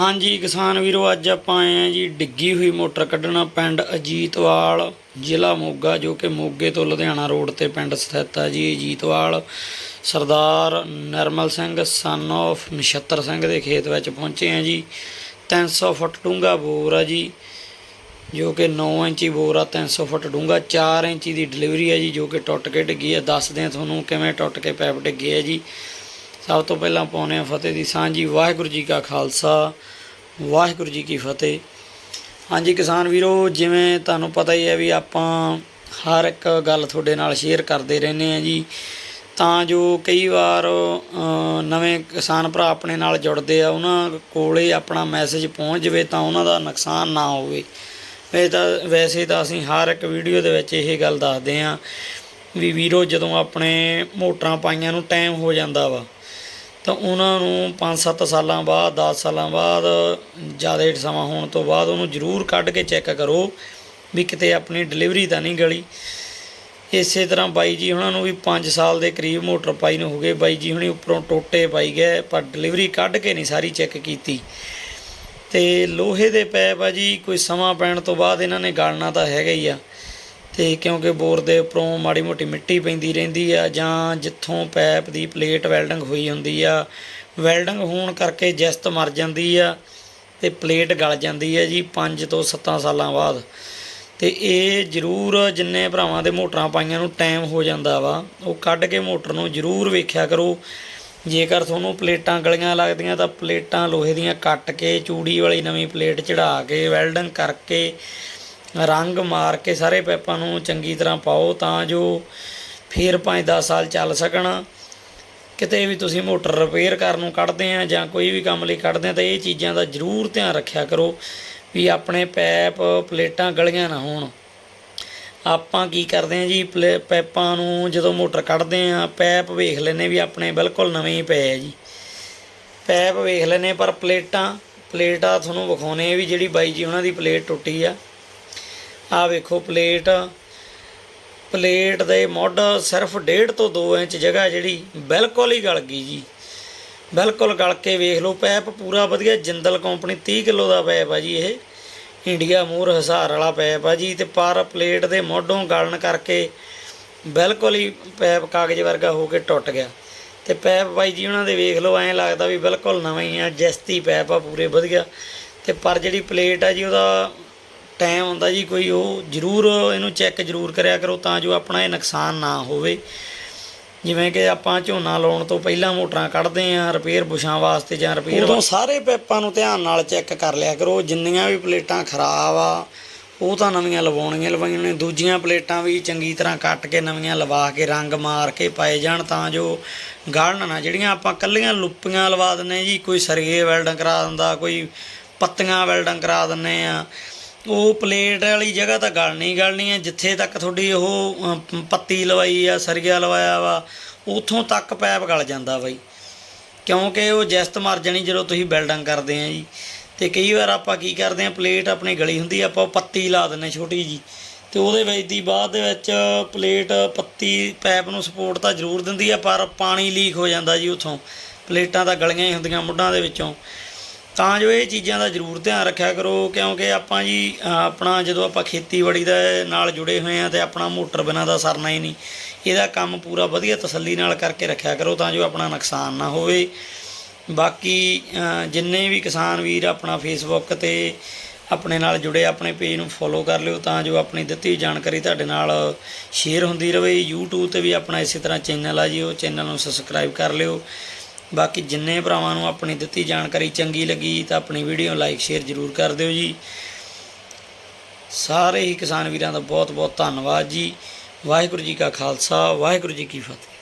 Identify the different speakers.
Speaker 1: ਹਾਂਜੀ, ਕਿਸਾਨ ਵੀਰੋ, ਅੱਜ ਆਪਾਂ ਆਏ ਆ ਜੀ ਡਿੱਗੀ ਹੋਈ ਮੋਟਰ ਕੱਢਣਾ ਪਿੰਡ ਅਜੀਤਵਾਲ, ਜ਼ਿਲ੍ਹਾ ਮੋਗਾ, ਜੋ ਕਿ ਮੋਗੇ ਤੋਂ ਲੁਧਿਆਣਾ ਰੋਡ ਤੇ ਪਿੰਡ ਸਥਿਤ ਹੈ ਜੀ ਅਜੀਤਵਾਲ। ਸਰਦਾਰ ਨਰਮਲ ਸਿੰਘ ਸਨ of ਨਛੱਤਰ ਸਿੰਘ ਦੇ ਖੇਤ ਵਿੱਚ ਪਹੁੰਚੇ ਆ ਜੀ। 300 ਫੁੱਟ ਡੂੰਘਾ ਬੋਰ ਆ ਜੀ, ਜੋ ਕਿ 9 ਇੰਚੀ ਬੋਰ ਆ 300 ਫੁੱਟ ਡੂੰਘਾ 4 ਇੰਚੀ ਦੀ ਡਿਲੀਵਰੀ ਹੈ ਜੀ, ਜੋ ਕਿ ਟੁੱਟ ਕੇ ਡਿੱਗੀ ਹੈ ਦੱਸਦੇ ਆ ਤੁਹਾਨੂੰ ਕਿਵੇਂ ਟੁੱਟ ਕੇ ਪੈਪ ਡਿੱਗੇ ਆ ਜੀ। ਸਭ ਤੋਂ ਪਹਿਲਾਂ ਪਾਉਨੇ ਆ ਫਤਿਹ ਦੀ ਸਾਂਝੀ ਵਾਹਿਗੁਰੂ ਜੀ ਕਾ ਖਾਲਸਾ, ਵਾਹਿਗੁਰੂ ਜੀ ਕੀ ਫਤਿਹ। ਹਾਂਜੀ ਕਿਸਾਨ ਵੀਰੋ, ਜਿਵੇਂ ਤੁਹਾਨੂੰ ਪਤਾ ਹੀ ਹੈ ਵੀ ਆਪਾਂ ਹਰ ਇੱਕ ਗੱਲ ਤੁਹਾਡੇ ਨਾਲ ਸ਼ੇਅਰ ਕਰਦੇ ਰਹਿੰਦੇ ਆ ਜੀ। ਤਾਂ ਜੋ ਕਈ ਵਾਰ ਨਵੇਂ ਕਿਸਾਨ ਭਰਾ ਆਪਣੇ ਨਾਲ ਜੁੜਦੇ ਆ, ਉਹਨਾਂ ਕੋਲੇ ਆਪਣਾ ਮੈਸੇਜ ਪਹੁੰਚ ਜਾਵੇ ਤਾਂ ਉਹਨਾਂ ਦਾ ਨੁਕਸਾਨ ਨਾ ਹੋਵੇ। ਵੈਸੇ ਤਾਂ ਵੈਸੇ ਤਾਂ ਅਸੀਂ ਹਰ ਇੱਕ ਵੀਡੀਓ ਦੇ ਵਿੱਚ ਇਹ ਗੱਲ ਦੱਸਦੇ ਆ ਵੀ ਵੀਰੋ ਜਦੋਂ ਆਪਣੇ ਮੋਟਰਾਂ ਪਾਈਆਂ ਨੂੰ ਟਾਈਮ ਹੋ ਜਾਂਦਾ ਵਾ ਤਾਂ ਉਹਨਾਂ ਨੂੰ 5-7 ਸਾਲਾਂ ਬਾਅਦ 10 ਸਾਲਾਂ ਬਾਅਦ, ਜ਼ਿਆਦਾ ਸਮਾਂ ਹੋਣ ਤੋਂ ਬਾਅਦ ਉਹਨੂੰ ਜ਼ਰੂਰ ਕੱਢ ਕੇ ਚੈੱਕ ਕਰੋ ਵੀ ਕਿਤੇ ਆਪਣੀ ਡਿਲੀਵਰੀ ਤਾਂ ਨਹੀਂ ਗਲੀ। ਇਸੇ ਤਰ੍ਹਾਂ ਬਾਈ ਜੀ ਉਹਨਾਂ ਨੂੰ ਵੀ 5 ਸਾਲ ਦੇ ਕਰੀਬ ਮੋਟਰ ਪਾਈ ਨੂੰ ਹੋ ਗਏ। ਬਾਈ ਜੀ ਹੁਣੀ ਉੱਪਰੋਂ ਟੋਟੇ ਪਾਈ ਗਏ, ਪਰ ਡਿਲੀਵਰੀ ਕੱਢ ਕੇ ਨਹੀਂ ਸਾਰੀ ਚੈੱਕ ਕੀਤੀ। ਤੇ ਲੋਹੇ ਦੇ ਪੈਪ ਆ ਜੀ, ਕੋਈ ਸਮਾਂ ਪੈਣ ਤੋਂ ਬਾਅਦ ਇਹਨਾਂ ਨੇ ਗਾਲਣਾ ਤਾਂ ਹੈਗਾ ਹੀ ਆ। ਤੇ ਕਿਉਂਕਿ ਬੋਰ ਦੇ ਉੱਪਰੋਂ ਮਾੜੀ ਮੋਟੀ ਮਿੱਟੀ ਪੈਂਦੀ ਰਹਿੰਦੀ ਆ ਜਾਂ ਜਿੱਥੋਂ ਪੈਪ ਦੀ ਪਲੇਟ ਵੈਲਡਿੰਗ ਹੋਈ ਹੁੰਦੀ ਆ, ਵੈਲਡਿੰਗ ਹੋਣ ਕਰਕੇ ਜਿਸਤ ਮਰ ਜਾਂਦੀ ਆ ਤੇ ਪਲੇਟ ਗਲ ਜਾਂਦੀ ਹੈ ਜੀ 5 ਤੋਂ 7 ਸਾਲਾਂ ਬਾਅਦ। ਤੇ ਇਹ ਜ਼ਰੂਰ ਜਿੰਨੇ ਭਰਾਵਾਂ ਦੇ ਮੋਟਰਾਂ ਪਾਈਆਂ ਨੂੰ ਟਾਈਮ ਹੋ ਜਾਂਦਾ ਵਾ, ਉਹ ਕੱਢ ਕੇ ਮੋਟਰ ਨੂੰ ਜ਼ਰੂਰ ਵੇਖਿਆ ਕਰੋ। ਜੇਕਰ ਤੁਹਾਨੂੰ ਪਲੇਟਾਂ ਗਲੀਆਂ ਲੱਗਦੀਆਂ ਤਾਂ ਪਲੇਟਾਂ ਲੋਹੇ ਦੀਆਂ ਕੱਟ ਕੇ, ਚੂੜੀ ਵਾਲੀ ਨਵੀਂ ਪਲੇਟ ਚੜਾ ਕੇ, ਵੈਲਡਿੰਗ ਕਰਕੇ ਰੰਗ ਮਾਰ ਕੇ ਸਾਰੇ ਪੈਪਾਂ ਨੂੰ ਚੰਗੀ ਤਰ੍ਹਾਂ ਪਾਓ ਤਾਂ ਜੋ ਫਿਰ 5-10 ਸਾਲ ਚੱਲ ਸਕਣ। ਕਿਤੇ ਵੀ ਤੁਸੀਂ ਮੋਟਰ ਰਿਪੇਅਰ ਕਰਨ ਨੂੰ ਕੱਢਦੇ ਆ ਜਾਂ ਕੋਈ ਵੀ ਕੰਮ ਲਈ ਕੱਢਦੇ ਆ ਤਾਂ ਇਹ ਚੀਜ਼ਾਂ ਦਾ ਜ਼ਰੂਰ ਧਿਆਨ ਰੱਖਿਆ ਕਰੋ ਵੀ ਆਪਣੇ ਪੈਪ, ਪਲੇਟਾਂ ਗਲੀਆਂ ਨਾ ਹੋਣ। ਆਪਾਂ ਕੀ ਕਰਦੇ ਆ ਜੀ, ਪਲੇ- ਪੈਪਾਂ ਨੂੰ ਜਦੋਂ ਮੋਟਰ ਕੱਢਦੇ ਆ, ਪੈਪ ਵੇਖ ਲੈਨੇ ਵੀ ਆਪਣੇ ਬਿਲਕੁਲ ਨਵੇਂ ਹੀ ਪਏ ਆ ਜੀ। ਪੈਪ ਵੇਖ ਲੈਨੇ ਪਰ ਪਲੇਟਾਂ ਪਲੇਟਾਂ ਤੁਹਾਨੂੰ ਵਿਖਾਉਣੇ ਵੀ ਜਿਹੜੀ ਬਾਈ ਜੀ ਉਹਨਾਂ ਦੀ ਪਲੇਟ ਟੁੱਟੀ ਆ। ਆ ਵੇਖੋ ਪਲੇਟ। ਪਲੇਟ ਦੇ ਮੁੱਢ ਸਿਰਫ 1.5 ਤੋਂ 2 ਇੰਚ ਜਗ੍ਹਾ ਜਿਹੜੀ ਬਿਲਕੁਲ ਹੀ ਗਲ ਗਈ ਜੀ। ਬਿਲਕੁਲ ਗਲ ਕੇ ਵੇਖ ਲਓ, ਪੈਪ ਪੂਰਾ ਵਧੀਆ ਜਿੰਦਲ ਕੰਪਨੀ 30 ਕਿਲੋ ਦਾ ਪੈਪ ਆ ਜੀ ਇਹ। ਇੰਡੀਆ ਮੂਰ ਹਜ਼ਾਰ ਵਾਲਾ ਪੈਪ ਆ ਜੀ ਤੇ ਪਰ ਪਲੇਟ ਦੇ ਮੋਢੋਂ ਗਲਣ ਕਰਕੇ ਬਿਲਕੁਲ ਹੀ ਪੈਪ ਕਾਗਜ਼ ਵਰਗਾ ਹੋ ਕੇ ਟੁੱਟ ਗਿਆ। ਤੇ ਪੈਪ ਬਾਈ ਜੀ ਉਹਨਾਂ ਦੇ ਵੇਖ ਲਓ, ਐਂ ਲੱਗਦਾ ਵੀ ਬਿਲਕੁਲ ਨਵਾਂ ਹੀ ਆ, ਜਸਤੀ ਪੈਪ ਆ ਪੂਰੇ ਵਧੀਆ। ਤੇ ਪਰ ਜਿਹੜੀ ਪਲੇਟ ਆ ਜੀ ਉਹਦਾ ਟਾਈਮ ਹੁੰਦਾ ਜੀ ਕੋਈ ਉਹ ਜ਼ਰੂਰ ਇਹਨੂੰ ਚੈੱਕ ਜ਼ਰੂਰ ਕਰਿਆ ਕਰੋ ਤਾਂ ਜੋ ਆਪਣਾ ਇਹ ਨੁਕਸਾਨ ਨਾ ਹੋਵੇ। ਜਿਵੇਂ ਕਿ ਆਪਾਂ ਝੋਨਾ ਲਾਉਣ ਤੋਂ ਪਹਿਲਾਂ ਮੋਟਰਾਂ ਕੱਢਦੇ ਆਂ ਰਿਪੇਅਰ ਬੁਸ਼ਾਂ ਵਾਸਤੇ ਜਾਂ ਰਿਪੇਅਰ ਉਦੋਂ ਸਾਰੇ ਪੈਪਾਂ ਨੂੰ ਧਿਆਨ ਨਾਲ ਚੈੱਕ ਕਰ ਲਿਆ ਕਰੋ ਜਿੰਨੀਆਂ ਵੀ ਪਲੇਟਾਂ ਖਰਾਬ ਆ ਉਹ ਤਾਂ ਨਵੀਆਂ ਲਵਾਉਣੀਆਂ ਲਵਾਈਆਂ ਨੇ ਦੂਜੀਆਂ ਪਲੇਟਾਂ ਵੀ ਚੰਗੀ ਤਰ੍ਹਾਂ ਕੱਟ ਕੇ ਨਵੀਆਂ ਲਵਾ ਕੇ ਰੰਗ ਮਾਰ ਕੇ ਪਾਏ ਜਾਣ ਤਾਂ ਜੋ ਗਾਲਣ ਨਾ। ਜਿਹੜੀਆਂ ਆਪਾਂ ਕੱਲੀਆਂ ਲੁੱਪੀਆਂ ਲਵਾ ਦਿੰਨੇ ਜੀ ਕੋਈ ਸਰੀਏ ਵੈਲਡਿੰਗ ਕਰਾ ਦਿੰਦਾ ਕੋਈ ਪੱਤੀਆਂ ਵੈਲਡਿੰਗ ਕਰਾ ਦਿੰਨੇ ਆ ਉਹ ਪਲੇਟ ਵਾਲੀ ਜਗ੍ਹਾ ਤਾਂ ਗਲਣੀ ਗਲਣੀ ਹੈ, ਜਿੱਥੇ ਤੱਕ ਤੁਹਾਡੀ ਉਹ ਪੱਤੀ ਲਵਾਈ ਆ, ਸਰੀਆ ਲਵਾਇਆ ਵਾ, ਉਥੋਂ ਤੱਕ ਪੈਪ ਗਲ ਜਾਂਦਾ ਬਾਈ। ਕਿਉਂਕਿ ਉਹ ਜਿਸਤ ਮਰ ਜਾਣੀ ਜਦੋਂ ਤੁਸੀਂ ਬਿਲਡਿੰਗ ਕਰਦੇ ਆ ਜੀ। ਤੇ ਕਈ ਵਾਰ ਆਪਾਂ ਕੀ ਕਰਦੇ ਆ, ਪਲੇਟ ਆਪਣੀ ਗਲੀ ਹੁੰਦੀ ਆਪਾਂ ਉਹ ਪੱਤੀ ਲਾ ਦਿੰਨੇ ਛੋਟੀ ਜੀ। ਤੇ ਉਹਦੇ ਵਿੱਚ ਦੀ ਬਾਅਦ ਦੇ ਵਿੱਚ ਪਲੇਟ, ਪੱਤੀ, ਪੈਪ ਨੂੰ ਸਪੋਰਟ ਤਾਂ ਜ਼ਰੂਰ ਦਿੰਦੀ ਆ, ਪਰ ਪਾਣੀ ਲੀਕ ਹੋ ਜਾਂਦਾ ਜੀ ਉਥੋਂ। ਪਲੇਟਾਂ ਤਾਂ ਗਲੀਆਂ ਹੀ ਹੁੰਦੀਆਂ ਮੁੱਢਾਂ ਦੇ ਵਿੱਚੋਂ। ਤਾਂ ਜੋ ਇਹ ਚੀਜ਼ਾਂ ਦਾ ਜ਼ਰੂਰ ਧਿਆਨ ਰੱਖਿਆ ਕਰੋ, ਕਿਉਂਕਿ ਆਪਾਂ ਜੀ ਆਪਣਾ ਜਦੋਂ ਆਪਾਂ ਖੇਤੀਬਾੜੀ ਦਾ ਨਾਲ ਜੁੜੇ ਹੋਏ ਆ ਤੇ ਆਪਣਾ ਮੋਟਰ ਬਿਨਾਂ ਦਾ ਸਰਨਾ ਹੀ ਨਹੀਂ, ਇਹਦਾ ਕੰਮ ਪੂਰਾ ਵਧੀਆ ਤਸੱਲੀ ਨਾਲ ਕਰਕੇ ਰੱਖਿਆ ਕਰੋ ਤਾਂ ਜੋ ਆਪਣਾ ਨੁਕਸਾਨ ਨਾ ਹੋਵੇ। ਬਾਕੀ ਜਿੰਨੇ ਵੀ ਕਿਸਾਨ ਵੀਰ ਆਪਣਾ ਫੇਸਬੁੱਕ ਤੇ ਆਪਣੇ ਨਾਲ ਜੁੜੇ, ਆਪਣੇ ਪੇਜ ਨੂੰ ਫੋਲੋ ਕਰ ਲਿਓ ਤਾਂ ਜੋ ਆਪਣੀ ਦਿੱਤੀ ਜਾਣਕਾਰੀ ਤੁਹਾਡੇ ਨਾਲ ਸ਼ੇਅਰ ਹੁੰਦੀ ਰਹੇ YouTube ਤੇ ਵੀ ਆਪਣਾ ਇਸੇ ਤਰ੍ਹਾਂ ਚੈਨਲ ਆ ਜੀ, ਉਹ ਚੈਨਲ ਨੂੰ ਸਬਸਕ੍ਰਾਈਬ ਕਰ ਲਿਓ। ਬਾਕੀ ਜਿੰਨੇ ਭਰਾਵਾਂ ਨੂੰ ਆਪਣੀ ਦਿੱਤੀ ਜਾਣਕਾਰੀ ਚੰਗੀ ਲੱਗੀ ਤਾਂ ਆਪਣੀ ਵੀਡੀਓ ਲਾਈਕ, ਸ਼ੇਅਰ ਜ਼ਰੂਰ ਕਰ ਦਿਓ ਜੀ। ਸਾਰੇ ਹੀ ਕਿਸਾਨ ਵੀਰਾਂ ਦਾ ਬਹੁਤ ਬਹੁਤ ਧੰਨਵਾਦ ਜੀ। ਵਾਹਿਗੁਰੂ ਜੀ ਕਾ ਖਾਲਸਾ, ਵਾਹਿਗੁਰੂ ਜੀ ਕੀ ਫਤਿਹ।